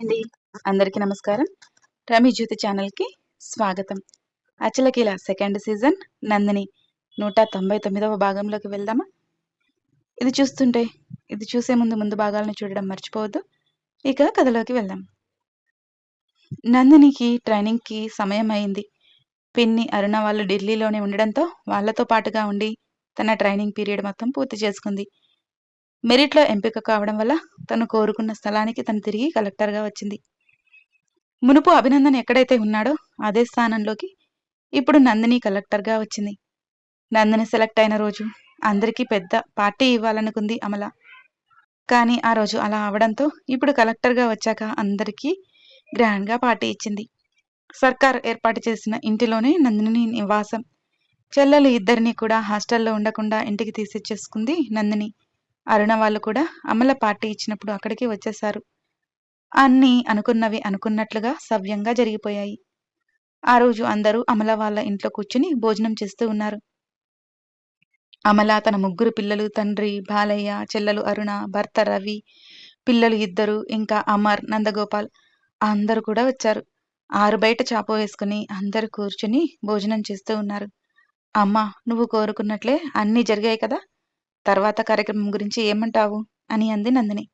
అండి. అందరికీ నమస్కారం. రమి జ్యోతి ఛానల్కి స్వాగతం. అచలకీల సెకండ్ సీజన్ నందిని నూట తొంభై తొమ్మిదవ భాగంలోకి వెళ్దామా? ఇది చూస్తుంటే ఇది చూసే ముందు ముందు భాగాలను చూడడం మర్చిపోవద్దు. ఇక కథలోకి వెళ్దాం. నందినికి ట్రైనింగ్కి సమయం అయింది. పిన్ని అరుణ వాళ్ళు ఢిల్లీలోనే ఉండడంతో వాళ్ళతో పాటుగా ఉండి తన ట్రైనింగ్ పీరియడ్ మొత్తం పూర్తి చేసుకుంది. మెరిట్లో ఎంపిక కావడం వల్ల తను కోరుకున్న స్థలానికి తను తిరిగి కలెక్టర్గా వచ్చింది. మునుపు అభినందన్ ఎక్కడైతే ఉన్నాడో అదే స్థానంలోకి ఇప్పుడు నందిని కలెక్టర్గా వచ్చింది. నందిని సెలెక్ట్ అయిన రోజు అందరికీ పెద్ద పార్టీ ఇవ్వాలనుకుంది అమల. కానీ ఆ రోజు అలా అవడంతో ఇప్పుడు కలెక్టర్గా వచ్చాక అందరికీ గ్రాండ్గా పార్టీ ఇచ్చింది. సర్కార్ ఏర్పాటు చేసిన ఇంటిలోనే నందిని నివాసం. చెల్లెలు ఇద్దరిని కూడా హాస్టల్లో ఉండకుండా ఇంటికి తీసిచ్చేసుకుంది నందిని. అరుణ వాళ్ళు కూడా అమల పార్టీ ఇచ్చినప్పుడు అక్కడికి వచ్చేశారు. అన్నీ అనుకున్నవి అనుకున్నట్లుగా సవ్యంగా జరిగిపోయాయి. ఆ రోజు అందరూ అమల వాళ్ళ ఇంట్లో కూర్చుని భోజనం చేస్తూ ఉన్నారు. అమల తన ముగ్గురు పిల్లలు తండ్రి బాలయ్య చెల్లెలు అరుణ భర్త రవి పిల్లలు ఇద్దరు ఇంకా అమర్ నందగోపాల్ అందరూ కూడా వచ్చారు. ఆరు బయట చాప వేసుకుని అందరూ కూర్చుని భోజనం చేస్తూ ఉన్నారు. అమ్మా నువ్వు కోరుకున్నట్లే అన్నీ జరిగాయి కదా? తర్వాత కార్యక్రమం గురించి ఏమంటావు? అని అంది నందిని.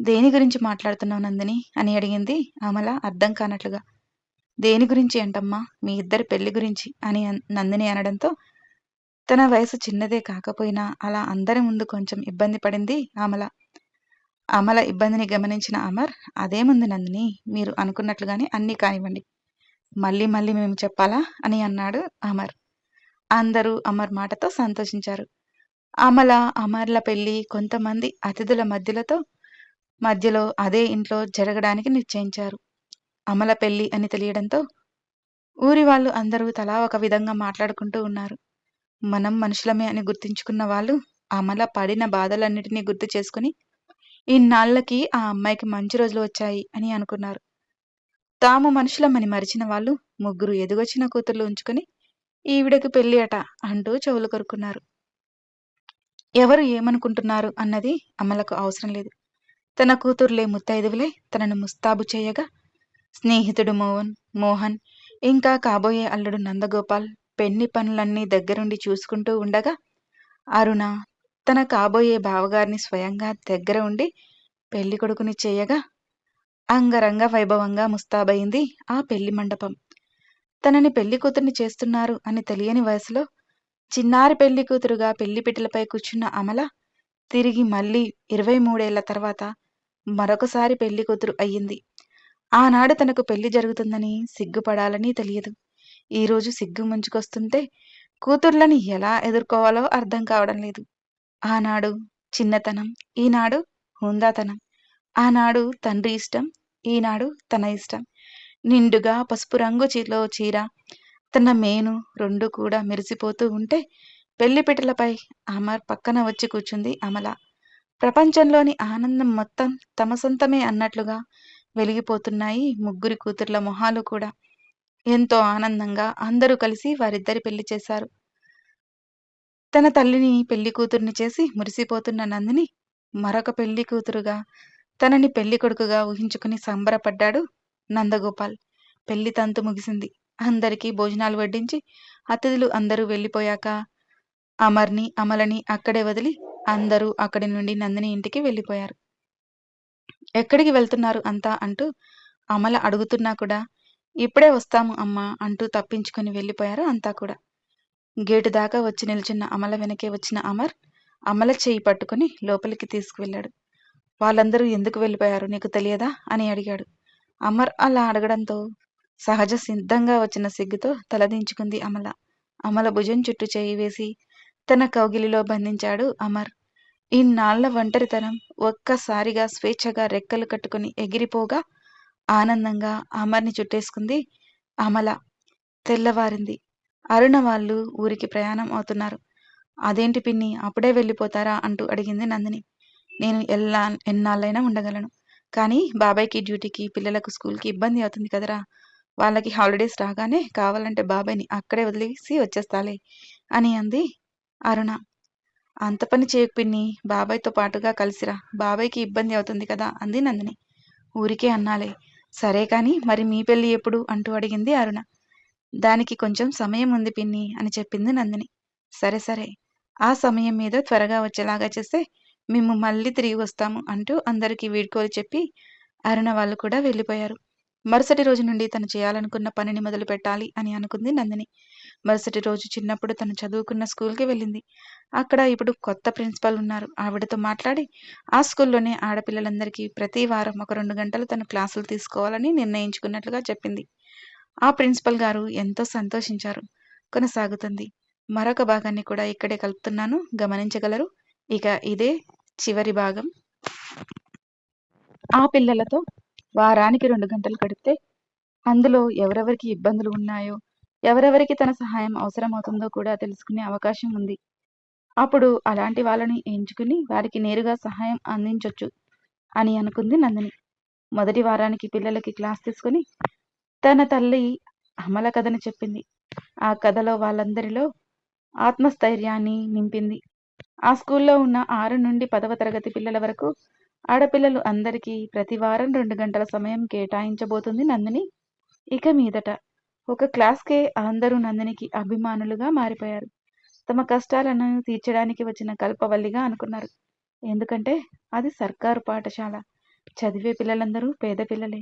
దేని గురించి మాట్లాడుతున్నావు నందిని? అని అడిగింది అమల అర్థం కానట్లుగా. దేని గురించి అంటమ్మా? మీ ఇద్దరి పెళ్ళి గురించి అని నందిని అనడంతో తన వయసు చిన్నదే కాకపోయినా అలా అందరి ముందు కొంచెం ఇబ్బంది పడింది అమల. అమల ఇబ్బందిని గమనించిన అమర్ అదేముంది నందిని? మీరు అనుకున్నట్లుగానే అన్నీ కానివ్వండి. మళ్ళీ మళ్ళీ మేము చెప్పాలా? అని అన్నాడు అమర్. అందరూ అమర్ మాటతో సంతోషించారు. అమల అమర్ల పెళ్ళి కొంతమంది అతిథుల మధ్యలతో మధ్యలో అదే ఇంట్లో జరగడానికి నిశ్చయించారు. అమల పెళ్ళి అని తెలియడంతో ఊరి వాళ్ళు అందరూ తలా ఒక విధంగా మాట్లాడుకుంటూ ఉన్నారు. మనం మనుషులమే అని గుర్తించుకున్న వాళ్ళు అమల పడిన బాధలన్నిటినీ గుర్తు చేసుకుని ఇన్నాళ్ళకి ఆ అమ్మాయికి మంచి రోజులు వచ్చాయి అని అనుకున్నారు. తాము మనుషులమని మరిచిన వాళ్ళు ముగ్గురు ఎదుగొచ్చిన కూతుర్లు ఉంచుకొని ఈవిడకి పెళ్ళి అట అంటూ చెవులు కొరుకున్నారు ఎవరు ఏమనుకుంటున్నారు అన్నది అమలకు అవసరం లేదు. తన కూతురులే ముత్తైదువులే తనను ముస్తాబు చేయగా స్నేహితుడు మోహన్ మోహన్ ఇంకా కాబోయే అల్లుడు నందగోపాల్ పెన్ని పనులన్నీ దగ్గరుండి చూసుకుంటూ ఉండగా అరుణ తన కాబోయే బావగారిని స్వయంగా దగ్గర ఉండి పెళ్ళి కొడుకుని చేయగా అంగరంగ వైభవంగా ముస్తాబయింది ఆ పెళ్ళి మండపం. తనని పెళ్ళి కూతుర్ని చేస్తున్నారు అని తెలియని వయసులో చిన్నారి పెళ్ళి కూతురుగా పెళ్ళిపిట్టలపై కూర్చున్న అమల తిరిగి మళ్ళీ ఇరవై మూడేళ్ళ తర్వాత మరొకసారి పెళ్ళి కూతురు అయ్యింది. ఆనాడు తనకు పెళ్ళి జరుగుతుందని సిగ్గుపడాలని తెలియదు. ఈరోజు సిగ్గు ముంచుకొస్తుంటే కూతుర్లని ఎలా ఎదుర్కోవాలో అర్థం కావడం లేదు. ఆనాడు చిన్నతనం ఈనాడు హుందాతనం ఆనాడు తండ్రి ఇష్టం ఈనాడు తన ఇష్టం. నిండుగా పసుపు రంగు చీరలో చీర తన మేను రెండు కూడా మెరిసిపోతూ ఉంటే పెళ్ళిపిటలపై అమర్ పక్కన వచ్చి కూర్చుంది అమల. ప్రపంచంలోని ఆనందం మొత్తం తమ సొంతమే అన్నట్లుగా వెలిగిపోతున్నాయి ముగ్గురి కూతుర్ల మొహాలు కూడా. ఎంతో ఆనందంగా అందరూ కలిసి వారిద్దరి పెళ్ళి చేశారు. తన తల్లిని పెళ్ళి కూతుర్ని చేసి మురిసిపోతున్న నందిని మరొక పెళ్ళి కూతురుగా తనని పెళ్ళి కొడుకుగా ఊహించుకుని సంబరపడ్డాడు నందగోపాల్. పెళ్ళి తంతు ముగిసింది. అందరికీ భోజనాలు వడ్డించి అతిథులు అందరూ వెళ్ళిపోయాక అమర్ని అమలని అక్కడే వదిలి అందరూ అక్కడి నుండి నందిని ఇంటికి వెళ్ళిపోయారు. ఎక్కడికి వెళ్తున్నారు అంతా? అంటూ అమల అడుగుతున్నా కూడా ఇప్పుడే వస్తాము అమ్మా అంటూ తప్పించుకొని వెళ్ళిపోయారు అంతా కూడా. గేటు దాకా వచ్చి నిల్చున్న అమల వెనకే వచ్చిన అమర్ అమల చేయి పట్టుకుని లోపలికి తీసుకువెళ్ళాడు. వాళ్ళందరూ ఎందుకు వెళ్ళిపోయారు? నీకు తెలియదా? అని అడిగాడు. అమర్ అలా అడగడంతో సహజ సిద్ధంగా వచ్చిన సిగ్గుతో తలదించుకుంది అమల. అమల భుజం చుట్టూ చేయి వేసి తన కౌగిలిలో బంధించాడు అమర్. ఇన్నాళ్ళ ఒంటరితనం ఒక్కసారిగా స్వేచ్ఛగా రెక్కలు కట్టుకుని ఎగిరిపోగా ఆనందంగా అమర్ని చుట్టేసుకుంది అమల. తెల్లవారింది. అరుణ వాళ్ళు ఊరికి ప్రయాణం అవుతున్నారు. అదేంటి పిన్ని అప్పుడే వెళ్ళిపోతారా? అంటూ అడిగింది నందిని. నేను ఎలా ఎన్నాళ్ళైనా ఉండగలను. కానీ బాబాయ్కి డ్యూటీకి పిల్లలకు స్కూల్కి ఇబ్బంది అవుతుంది కదరా. వాళ్ళకి హాలిడేస్ రాగానే కావాలంటే బాబాయ్ని అక్కడే వదిలేసి వచ్చేస్తాలే అని అంది అరుణ. అంత పని చేయకు పిన్ని బాబాయ్తో పాటుగా కలిసిరా. బాబాయ్కి ఇబ్బంది అవుతుంది కదా అంది నందిని. ఊరికే అన్నాలే. సరే కాని మరి మీ పెళ్ళి ఎప్పుడు? అంటూ అడిగింది అరుణ. దానికి కొంచెం సమయం ఉంది పిన్ని అని చెప్పింది నందిని. సరే సరే. ఆ సమయం మీద త్వరగా వచ్చేలాగా చేస్తే మేము మళ్ళీ తిరిగి వస్తాము అంటూ అందరికీ వీడ్కోలు చెప్పి అరుణ వాళ్ళు కూడా వెళ్ళిపోయారు. మరుసటి రోజు నుండి తను చేయాలనుకున్న పనిని మొదలు పెట్టాలి అని అనుకుంది నందిని. మరుసటి రోజు చిన్నప్పుడు తను చదువుకున్న స్కూల్కి వెళ్ళింది. అక్కడ ఇప్పుడు కొత్త ప్రిన్సిపల్ ఉన్నారు. ఆవిడతో మాట్లాడి ఆ స్కూల్లోనే ఆడపిల్లలందరికీ ప్రతి వారం ఒక రెండు గంటలు తను క్లాసులు తీసుకోవాలని నిర్ణయించుకున్నట్లుగా చెప్పింది. ఆ ప్రిన్సిపల్ గారు ఎంతో సంతోషించారు. కొనసాగుతుంది. మరొక భాగాన్ని కూడా ఇక్కడే కలుపుతున్నాను. గమనించగలరు? ఇక ఇదే చివరి భాగం. ఆ పిల్లలతో వారానికి రెండు గంటలు గడిపితే అందులో ఎవరెవరికి ఇబ్బందులు ఉన్నాయో ఎవరెవరికి తన సహాయం అవసరమవుతుందో కూడా తెలుసుకునే అవకాశం ఉంది. అప్పుడు అలాంటి వాళ్ళని ఎంచుకుని వారికి నేరుగా సహాయం అందించొచ్చు అని అనుకుంది నందిని. మొదటి వారానికి పిల్లలకి క్లాస్ తీసుకుని తన తల్లి అమల కథని చెప్పింది. ఆ కథలో వాళ్ళందరిలో ఆత్మస్థైర్యాన్ని నింపింది. ఆ స్కూల్లో ఉన్న ఆరు నుండి పదవ తరగతి పిల్లల వరకు ఆడపిల్లలు అందరికీ ప్రతి వారం రెండు గంటల సమయం కేటాయించబోతుంది నందిని. ఇక మీదట ఒక క్లాస్కే అందరూ నందినికి అభిమానులుగా మారిపోయారు. తమ కష్టాలను తీర్చడానికి వచ్చిన కల్పవల్లిగా అనుకున్నారు. ఎందుకంటే అది సర్కారు పాఠశాల. చదివే పిల్లలందరూ పేద పిల్లలే.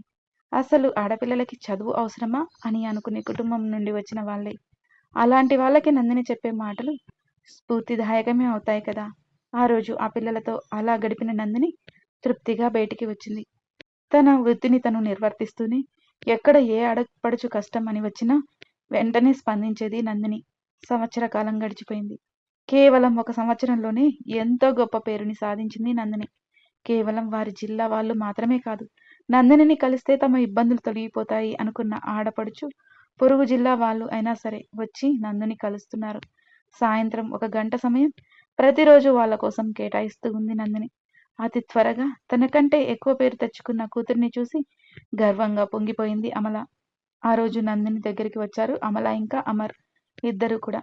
అసలు ఆడపిల్లలకి చదువు అవసరమా అని అనుకునే కుటుంబం నుండి వచ్చిన వాళ్ళే. అలాంటి వాళ్ళకి నందిని చెప్పే మాటలు స్ఫూర్తిదాయకమే అవుతాయి కదా. ఆ రోజు ఆ పిల్లలతో అలా గడిపిన నందిని తృప్తిగా బయటికి వచ్చింది. తన వృత్తిని తను నిర్వర్తిస్తూనే ఎక్కడ ఏ అడపడుచు కష్టం అని వచ్చినా వెంటనే స్పందించేది నందిని. సంవత్సర కాలం గడిచిపోయింది. కేవలం ఒక సంవత్సరంలోనే ఎంతో గొప్ప పేరుని సాధించింది నందిని. కేవలం వారి జిల్లా వాళ్ళు మాత్రమే కాదు నందినిని కలిస్తే తమ ఇబ్బందులు తొలగిపోతాయి అనుకున్న ఆడపడుచు పొరుగు జిల్లా వాళ్ళు అయినా సరే వచ్చి నందుని కలుస్తున్నారు. సాయంత్రం ఒక గంట సమయం ప్రతిరోజు వాళ్ళ కోసం కేటాయిస్తూ ఉంది నందిని. అతి త్వరగా తనకంటే ఎక్కువ పేరు తెచ్చుకున్న కూతుర్ని చూసి గర్వంగా పొంగిపోయింది అమల. ఆ రోజు నందిని దగ్గరికి వచ్చారు. అమల ఇంకా అమర్ ఇద్దరు కూడా.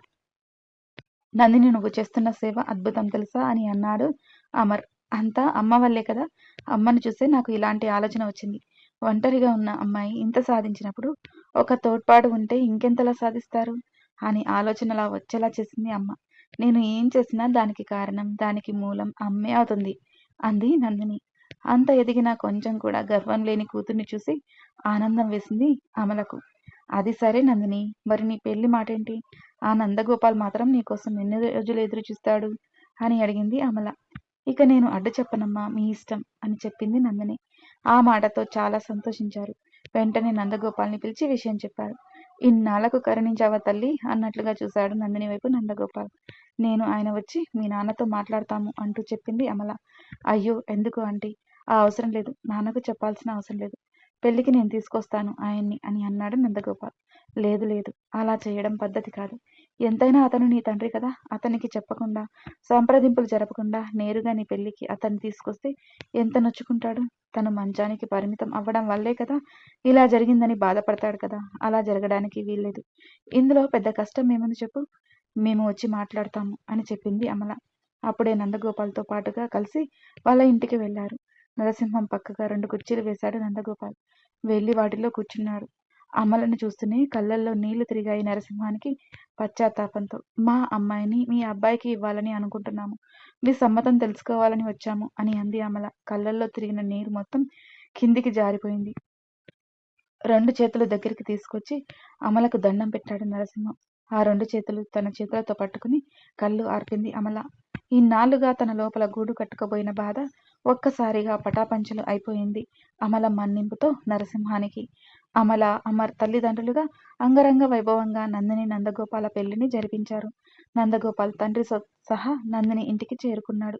నందిని నువ్వు చేస్తున్న సేవ అద్భుతం తెలుసా? అని అన్నాడు అమర్. అంతా అమ్మ వల్లే కదా. అమ్మని చూస్తే నాకు ఇలాంటి ఆలోచన వచ్చింది. ఒంటరిగా ఉన్న అమ్మాయి ఇంత సాధించినప్పుడు ఒక తోడ్పాటు ఉంటే ఇంకెంతలా సాధిస్తారు? అని ఆలోచనలా వచ్చేలా చేసింది అమ్మ. నేను ఏం చేసినా దానికి కారణం దానికి మూలం అమ్మే అవుతుంది. అంది నందిని. అంత ఎదిగినా కొంచెం కూడా గర్వం లేని కూతుర్ని చూసి ఆనందం వేసింది అమలకు. అది సరే నందిని మరి నీ పెళ్ళి మాటేంటి? ఆ నందగోపాల్ మాత్రం నీకోసం ఎన్ని రోజులు ఎదురు చూస్తాడు? అని అడిగింది అమల. ఇక నేను అడ్డు చెప్పనమ్మా మీ ఇష్టం అని చెప్పింది నందిని. ఆ మాటతో చాలా సంతోషించారు. వెంటనే నందగోపాల్ని పిలిచి విషయం చెప్పారు. ఇన్నాళ్ళకు కరుణించావా తల్లి? అన్నట్లుగా చూశాడు నందిని వైపు నందగోపాల్. నేను ఆయన వచ్చి మీ నాన్నతో మాట్లాడతాము అంటూ చెప్పింది అమల. అయ్యో ఎందుకు ఆంటీ? ఆ అవసరం లేదు. నాన్నకు చెప్పాల్సిన అవసరం లేదు. పెళ్ళికి నేను తీసుకొస్తాను ఆయన్ని అని అన్నాడు నందగోపాల్. లేదు లేదు. అలా చేయడం పద్ధతి కాదు. ఎంతైనా అతను నీ తండ్రి కదా. అతనికి చెప్పకుండా సంప్రదింపులు జరపకుండా నేరుగా నీ పెళ్ళికి అతన్ని తీసుకొస్తే ఎంత నొచ్చుకుంటాడు? తను మంచానికి పరిమితం అవ్వడం వల్లే కదా. ఇలా జరిగిందని బాధపడతాడు కదా. అలా జరగడానికి వీల్లేదు. ఇందులో పెద్ద కష్టం ఏముంది చెప్పు? మేము వచ్చి మాట్లాడతాము అని చెప్పింది అమల. అప్పుడే నందగోపాల్తో పాటుగా కలిసి వాళ్ళ ఇంటికి వెళ్ళారు. నరసింహం పక్కగా రెండు కుర్చీలు వేశాడు నందగోపాల్. వెళ్ళి వాటిలో కూర్చున్నారు అమలను చూస్తూనే కళ్ళల్లో నీళ్ళు తిరిగాయి నరసింహానికి పశ్చాత్తాపంతో. మా అమ్మాయిని మీ అబ్బాయికి ఇవ్వాలని అనుకుంటున్నాము. మీ సమ్మతం తెలుసుకోవాలని వచ్చాము అని అంది అమల. కళ్ళల్లో తిరిగిన నీరు మొత్తం కిందికి జారిపోయింది. రెండు చేతులు దగ్గరికి తీసుకొచ్చి అమలకు దండం పెట్టాడు నరసింహం. ఆ రెండు చేతులు తన చేతులతో పట్టుకుని కళ్ళు ఆర్పింది అమల. ఇన్నాళ్ళుగా తన లోపల గూడు కట్టుకుపోయిన బాధ ఒక్కసారిగా పటాపంచలు అయిపోయింది అమల మన్నింపుతో నరసింహానికి. అమల అమర్ తల్లిదండ్రులుగా అంగరంగ వైభవంగా నందిని నందగోపాల పెళ్ళిని జరిపించారు. నందగోపాల్ తండ్రి సహా నందిని ఇంటికి చేరుకున్నాడు.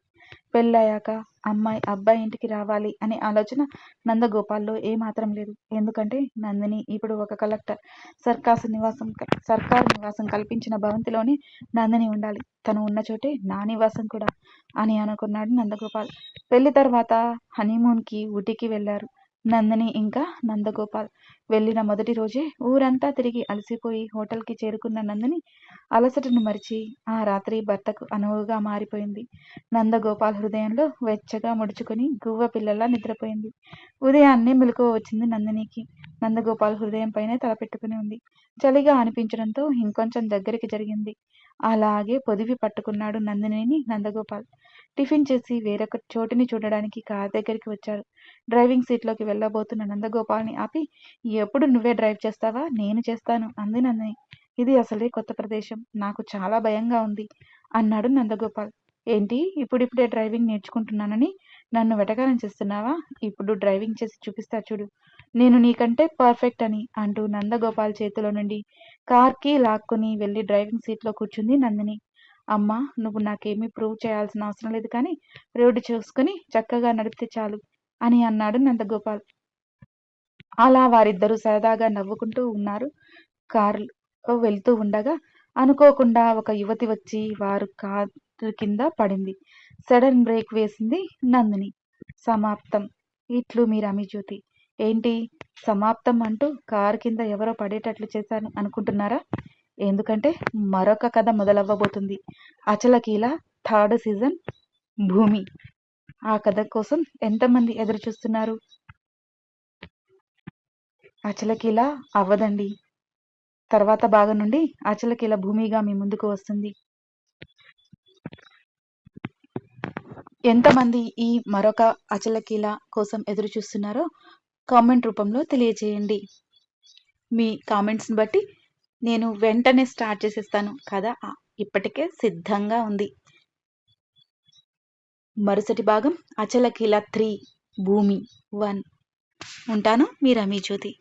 పెళ్ళయ్యాక అమ్మాయి అబ్బాయి ఇంటికి రావాలి అనే ఆలోచన నందగోపాల్లో ఏమాత్రం లేదు. ఎందుకంటే నందిని ఇప్పుడు ఒక కలెక్టర్. సర్కాసు నివాసం సర్కారు నివాసం కల్పించిన భవంతిలోనే నందిని ఉండాలి. తను ఉన్న చోటే నా నివాసం కూడా అని అనుకున్నాడు నందగోపాల్. పెళ్ళి తర్వాత హనీమూన్కి ఊటీకి వెళ్ళారు. నందిని ఇంకా నందగోపాల్. వెళ్ళిన మొదటి రోజే ఊరంతా తిరిగి అలసిపోయి హోటల్కి చేరుకున్న నందిని అలసటను మరిచి ఆ రాత్రి భర్తకు అనువుగా మారిపోయింది. నందగోపాల్ హృదయంలో వెచ్చగా ముడుచుకొని గువ్వ పిల్లలా నిద్రపోయింది. ఉదయాన్నే మెలకువ వచ్చింది నందినికి. నందగోపాల్ హృదయం పైనే తలపెట్టుకుని ఉంది. చలిగా అనిపించడంతో ఇంకొంచెం దగ్గరికి జరిగింది. అలాగే పొదివి పట్టుకున్నాడు నందినిని నందగోపాల్. టిఫిన్ చేసి వేరొక చోటుని చూడడానికి కార్ దగ్గరికి వచ్చారు డ్రైవింగ్ సీట్లోకి వెళ్ళబోతున్న నందగోపాల్ని ఆపి ఎప్పుడు నువ్వే డ్రైవ్ చేస్తావా? నేను చేస్తాను అంది నందిని ఇది అసలే కొత్త ప్రదేశం. నాకు చాలా భయంగా ఉంది అన్నాడు నందగోపాల్. ఏంటి? ఇప్పుడిప్పుడే డ్రైవింగ్ నేర్చుకుంటున్నానని నన్ను వెటకారం చేస్తున్నావా? ఇప్పుడు డ్రైవింగ్ చేసి చూపిస్తా చూడు. నేను నీకంటే పర్ఫెక్ట్ అని అంటూ నందగోపాల్ చేతిలో నుండి కార్కి లాక్కుని వెళ్ళి డ్రైవింగ్ సీట్లో కూర్చుంది నందిని. అమ్మా నువ్వు నాకేమీ ప్రూవ్ చేయాల్సిన అవసరం లేదు కానీ రోడ్డు చూసుకుని చక్కగా నడిపితే చాలు అని అన్నాడు నందగోపాల్. అలా వారిద్దరూ సరదాగా నవ్వుకుంటూ ఉన్నారు. కారులో వెళ్తూ ఉండగా అనుకోకుండా ఒక యువతి వచ్చి వారు కారు కింద పడింది. సడన్ బ్రేక్ వేసింది నందిని. సమాప్తం. ఇట్లు మీ రమిజ్యోతి ఏంటి? సమాప్తం అంటూ కారు కింద ఎవరో పడేటట్లు చేశాను అనుకుంటున్నారా? ఎందుకంటే మరొక కథ మొదలవ్వబోతుంది. అచలకీల థర్డ్ సీజన్ భూమి. ఆ కథ కోసం ఎంతమంది ఎదురు చూస్తున్నారు అచలకీల అవ్వదండి. తర్వాత భాగం నుండి అచలకీల భూమిగా మీ ముందుకు వస్తుంది. ఎంతమంది ఈ మరొక అచలకీల కోసం ఎదురు చూస్తున్నారో కామెంట్ రూపంలో తెలియజేయండి మీ కామెంట్స్ని బట్టి నేను వెంటనే స్టార్ట్ చేసేస్తాను కథ ఇప్పటికే సిద్ధంగా ఉంది. మరుసటి భాగం అచలకీల త్రీ భూమి వన్. ఉంటాను మీ రమీ జ్యోతి.